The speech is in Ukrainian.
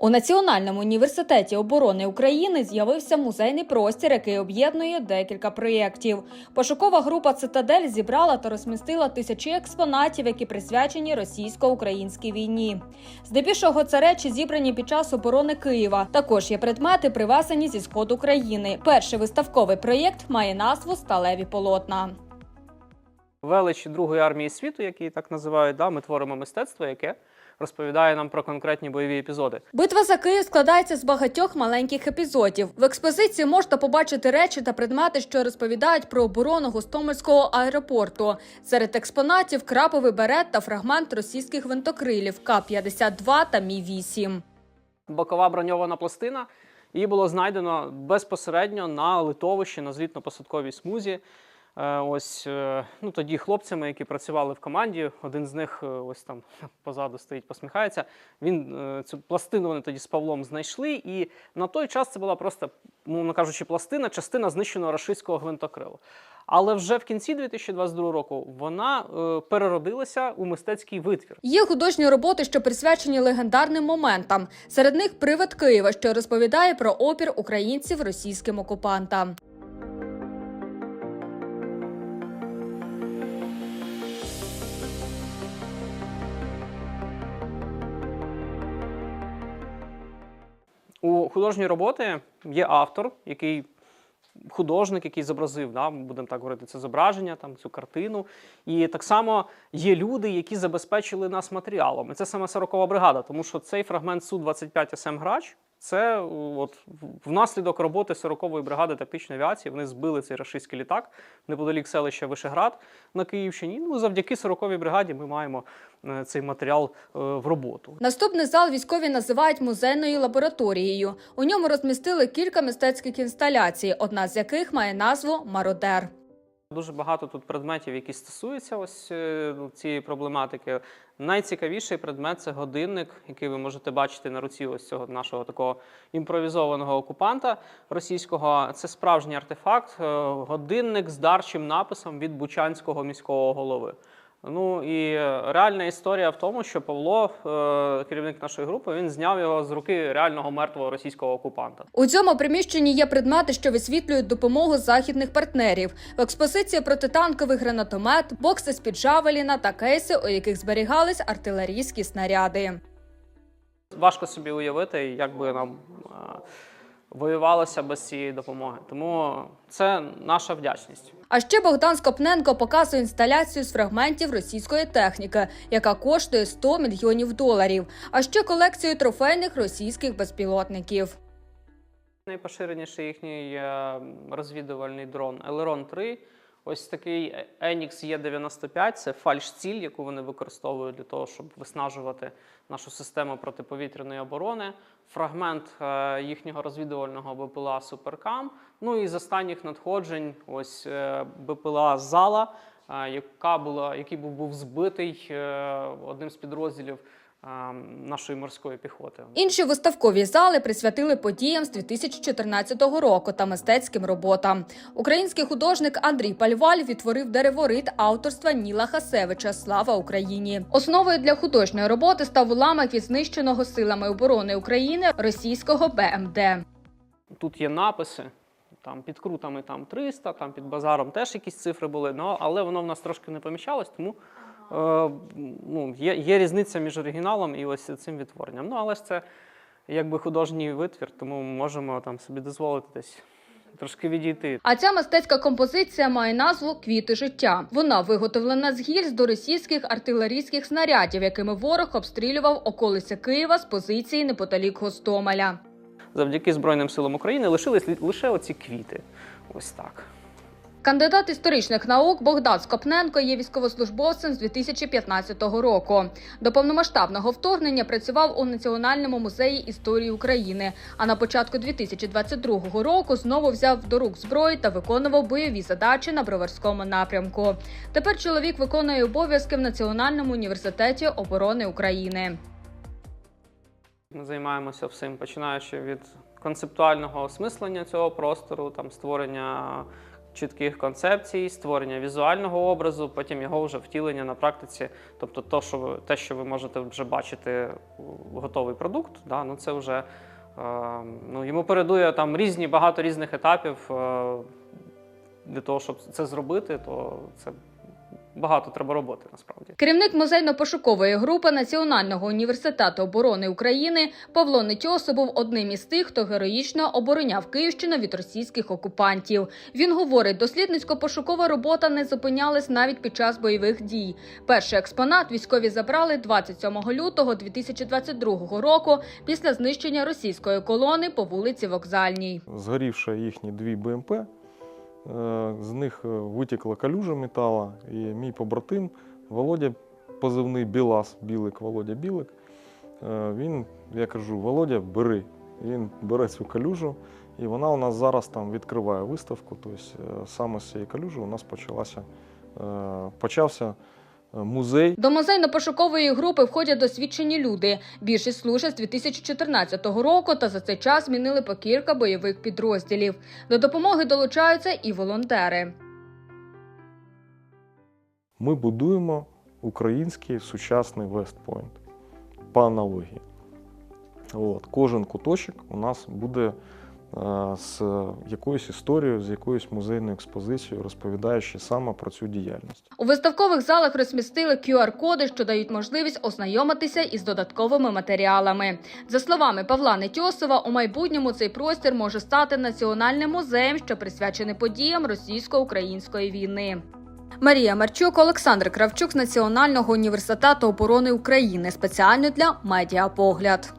У Національному університеті оборони України з'явився музейний простір, який об'єднує декілька проєктів. Пошукова група Цитадель зібрала та розмістила тисячі експонатів, які присвячені російсько-українській війні. Здебільшого це речі зібрані під час оборони Києва. Також є предмети, привезені зі сходу країни. Перший виставковий проєкт має назву Сталеві полотна. Величі Другої армії світу, які її так називають, да, ми творимо мистецтво, яке розповідає нам про конкретні бойові епізоди. Битва за Київ складається з багатьох маленьких епізодів. В експозиції можна побачити речі та предмети, що розповідають про оборону Гостомельського аеропорту. Серед експонатів краповий берет та фрагмент російських винтокрилів К-52 та Мі-8. Бокова броньована пластина. Її було знайдено безпосередньо на литовищі на злітно-посадковій смузі. Е, Ось е, ну тоді хлопцями, які працювали в команді, один з них е, ось там позаду стоїть, посміхається. Він цю пластину вони тоді з Павлом знайшли, і на той час це була просто, мовно кажучи, пластина, частина знищеного рашистського гвинтокрилу. Але вже в кінці 2022 року вона е, переродилася у мистецький витвір. Є художні роботи, що присвячені легендарним моментам. Серед них привид Києва, що розповідає про опір українців російським окупантам. У художньої роботи є автор, який художник, який зобразив, да, будемо так говорити, це зображення, там, цю картину. І так само є люди, які забезпечили нас матеріалом. І це саме 40-ва бригада, тому що цей фрагмент Су-25 СМ Грач. Це от внаслідок роботи 40-ї бригади тактичної авіації. Вони збили цей рашистський літак неподалік селища Вишеград на Київщині. Ну завдяки 40-й бригаді ми маємо е, цей матеріал е, в роботу. Наступний зал військові називають музейною лабораторією. У ньому розмістили кілька мистецьких інсталяцій, одна з яких має назву Мародер. Дуже багато тут предметів, які стосуються ось е, ну, цієї проблематики. Найцікавіший предмет це годинник, який ви можете бачити на руці ось цього нашого такого імпровізованого окупанта російського. Це справжній артефакт, е, годинник з дарчим написом від Бучанського міського голови. Ну і е, реальна історія в тому, що Павло, е, керівник нашої групи, він зняв його з руки реального мертвого російського окупанта. У цьому приміщенні є предмети, що висвітлюють допомогу західних партнерів. В експозиції протитанковий гранатомет, бокси з під Джавеліна та кейси, у яких зберігались артилерійські снаряди. Важко собі уявити, як би нам е, воювалося без цієї допомоги. Тому це наша вдячність. А ще Богдан Скопненко показує інсталяцію з фрагментів російської техніки, яка коштує 100 мільйонів доларів. А ще колекцію трофейних російських безпілотників. Найпоширеніший їхній е, розвідувальний дрон Елерон 3. Ось такий Enix E95 це фальш-ціль, яку вони використовують для того, щоб виснажувати нашу систему протиповітряної оборони. Фрагмент е, їхнього розвідувального БПЛА Суперкам. Ну і з останніх надходжень, ось е, БПЛА Зала, е, яка була, який був, збитий одним з підрозділів нашої морської піхоти. Інші виставкові зали присвятили подіям з 2014 року та мистецьким роботам. Український художник Андрій Пальваль відтворив дереворит авторства Ніла Хасевича Слава Україні. Основою для художньої роботи став уламок від знищеного силами оборони України російського БМД. Тут є написи. Там під крутами там 300, там під базаром теж якісь цифри були, ну, але воно в нас трошки не поміщалось, тому ну, є, є різниця між оригіналом і ось цим відтворенням. Ну, але ж це якби художній витвір, тому ми можемо там собі дозволити десь трошки відійти. А ця мистецька композиція має назву Квіти життя. Вона виготовлена з гільз до російських артилерійських снарядів, якими ворог обстрілював околиці Києва з позиції неподалік Гостомеля. Завдяки Збройним силам України лишились лише оці квіти. Ось так. Кандидат історичних наук Богдан Скопненко є військовослужбовцем з 2015 року. До повномасштабного вторгнення працював у Національному музеї історії України. А на початку 2022 року знову взяв до рук зброю та виконував бойові задачі на броварському напрямку. Тепер чоловік виконує обов'язки в Національному університеті оборони України. Ми займаємося всім, починаючи від концептуального осмислення цього простору, там створення чітких концепцій, створення візуального образу, потім його вже втілення на практиці. Тобто, то, що ви, те, що ви можете вже бачити готовий продукт, да, ну це вже е, ну, йому передує там різні багато різних етапів. Е, для того, щоб це зробити, то це багато треба роботи насправді. Керівник музейно-пошукової групи Національного університету оборони України Павло Нетьосо був одним із тих, хто героїчно обороняв Київщину від російських окупантів. Він говорить, дослідницько-пошукова робота не зупинялась навіть під час бойових дій. Перший експонат військові забрали 27 лютого 2022 року після знищення російської колони по вулиці Вокзальній. згорівши їхні дві БМП, з них витікла калюжа метала, і мій побратим Володя, позивний Білас, Білик, Володя Білик, е, він, я кажу, Володя, бери. Він бере цю калюжу, і вона у нас зараз там відкриває виставку. Тобто е, саме з цієї калюжі у нас почалася, е, почався е, музей До музейно-пошукової групи входять досвідчені люди. Більшість служать з 2014 року та за цей час змінили по кілька бойових підрозділів. До допомоги долучаються і волонтери. Ми будуємо український сучасний Вестпойнт по аналогії. От. Кожен куточок у нас буде е, з якоюсь історією, з якоюсь музейною експозицією, розповідаючи саме про цю діяльність. У виставкових залах розмістили QR-коди, що дають можливість ознайомитися із додатковими матеріалами. За словами Павла Нетьосова, у майбутньому цей простір може стати національним музеєм, що присвячений подіям російсько-української війни. Марія Марчук, Олександр Кравчук з Національного університету оборони України спеціально для медіапогляд.